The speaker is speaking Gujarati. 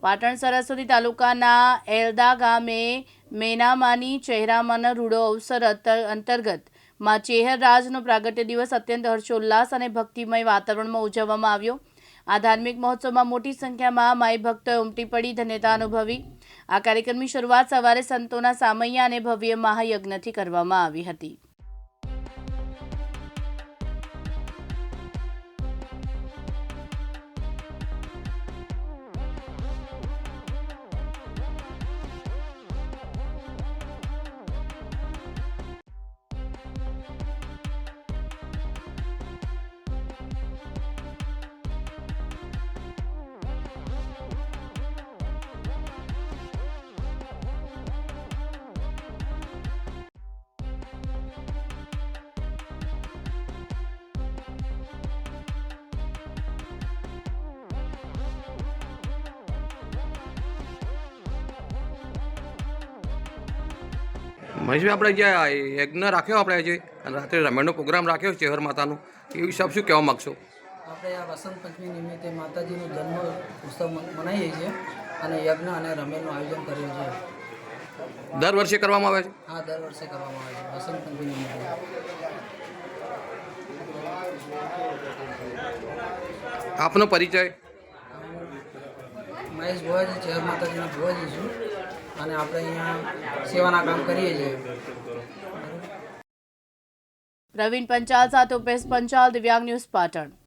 પાટણ સરસ્વતી તાલુકાના એલદા ગામે મેનામાની ચહેરામાના રૂડો અવસર અત- અંતર્ગતમાં ચેહરરાજનો પ્રાગટ્ય દિવસ અત્યંત હર્ષોલ્લાસ અને ભક્તિમય વાતાવરણમાં ઉજવવામાં આવ્યો. આ ધાર્મિક મહોત્સવમાં મોટી સંખ્યામાં માય ભક્તોએ ઉમટી પડી, ધન્યતા અનુભવી. આ કાર્યક્રમની શરૂઆત સવારે સંતોના સામૈયા અને ભવ્ય મહાયજ્ઞથી કરવામાં આવી હતી. મહેશભાઈ આપણે જે યજ્ઞ રાખ્યો આપણે આજે અને રાત્રે રમેણનો પ્રોગ્રામ રાખ્યો ચેહર માતાનો એ વિશે આપ શું કહેવા માગશો? આપણે આ વસંત પંચમી નિમિત્તે માતાજીનો જન્મ ઉત્સવ મનાવીએ છીએ અને યજ્ઞ અને રમેલનું આયોજન કરીએ છીએ. દર વર્ષે કરવામાં આવે છે? હા દર વર્ષે કરવામાં આવે છે વસંત પંચમી નિમિત્તે. આપનો પરિચય? મહેશ ભુવાજી ચેહર માતાજીના ભુવાજી છું. અને આપણે અહીંયા સેવાના કામ કરીએ છીએ. પ્રવીણ પંચાલ સાથે ઉપેશ પંચાલ, દિવ્યાંગ ન્યૂઝ પાટણ.